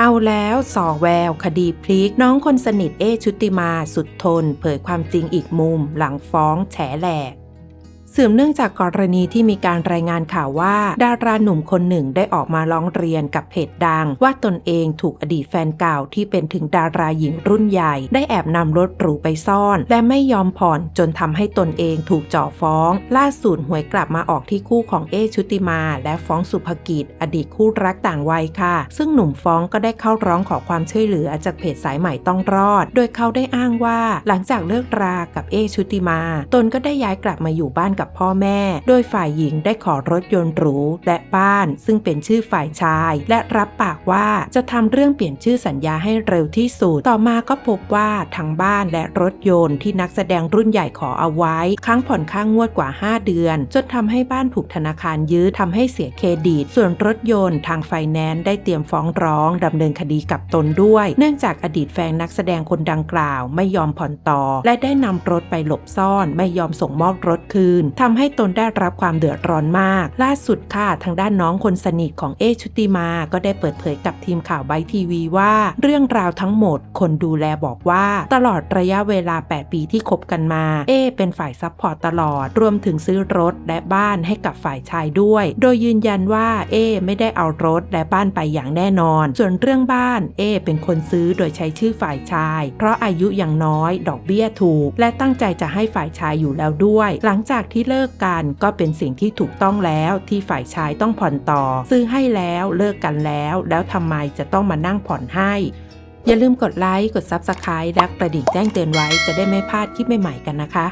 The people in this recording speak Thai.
เอาแล้วสอแวว คดีพลิก น้องคนสนิทเอชุติมาสุดทน เผยความจริงอีกมุม หลังฟ้องแฉแหลก สืบเนื่องจากกรณีที่มีการรายงานข่าวว่า ดาราหนุ่มคนหนึ่งได้ออกมาร้องเรียนกับเพจดัง ว่าตนเองถูกอดีตแฟนเก่าที่เป็นถึงดาราหญิงรุ่นใหญ่ ได้แอบนำรถหรูไปซ่อน และไม่ยอมผ่อนจนทำให้ตนเองถูกจ่อฟ้อง ล่าสุดหวยกลับมาออกที่คู่ของเอชุติมา และฟ้องสุภกิจ อดีตคู่รักต่างวัยค่ะ ซึ่งหนุ่มฟ้องก็ได้เข้าร้องขอความช่วยเหลือจากเพจสายใหม่ต้องรอด โดยเขาได้อ้างว่า หลังจากเลิกรากับเอชุติมา ตนก็ได้ย้ายกลับมาอยู่บ้านกับพ่อแม่ โดยฝ่ายหญิงได้ขอรถยนต์หรูและบ้าน ซึ่งเป็นชื่อฝ่ายชาย และรับปากว่าจะทำเรื่องเปลี่ยนชื่อสัญญาให้เร็วที่สุด ต่อมาก็พบว่าทั้งบ้านและรถยนต์ที่นักแสดงรุ่นใหญ่ขอเอาไว้ ค้างผ่อนค่างงวดกว่า 5 เดือน จนทำให้บ้านถูกธนาคารยื้อทำให้เสียเครดิต ส่วนรถยนต์ทางไฟแนนซ์ได้เตรียมฟ้องร้องดำเนินคดีกับตนด้วย เนื่องจากอดีตแฟนนักแสดงคนดังกล่าว ไม่ยอมผ่อนต่อ และได้นำรถไปหลบซ่อน ไม่ยอมส่งมอบรถคืนทำให้ตนได้รับความเดือดร้อนมาก ล่าสุดค่ะทางด้านน้องคนสนิทของเอชุติมา ก็ได้เปิดเผยกับทีมข่าวไบทีวีว่า เรื่องราวทั้งหมด คนดูแลบอกว่า ตลอดระยะเวลา 8 ปีที่คบกันมา เอ เป็นฝ่ายซัพพอร์ตตลอด รวมถึงซื้อรถและบ้านให้กับฝ่ายชายด้วย โดยยืนยันว่าเอ ไม่ได้เอารถและบ้านไปอย่างแน่นอน ส่วนเรื่องบ้านเอ เป็นคนซื้อโดยใช้ชื่อฝ่ายชาย เพราะอายุยังน้อย ดอกเบี้ยถูก และตั้งใจจะให้ฝ่ายชายอยู่แล้วด้วย หลังจากที่เลิกกันก็เป็นสิ่งที่ถูกต้องแล้วที่ฝ่ายชายต้องผ่อนต่อ ซื้อให้แล้วเลิกกันแล้ว แล้วทำไมจะต้องมานั่งผ่อนให้ อย่าลืมกดไลค์กด Subscribe และกระดิ่งแจ้งเตือนไว้จะได้ไม่พลาดคลิปใหม่ๆกันนะคะ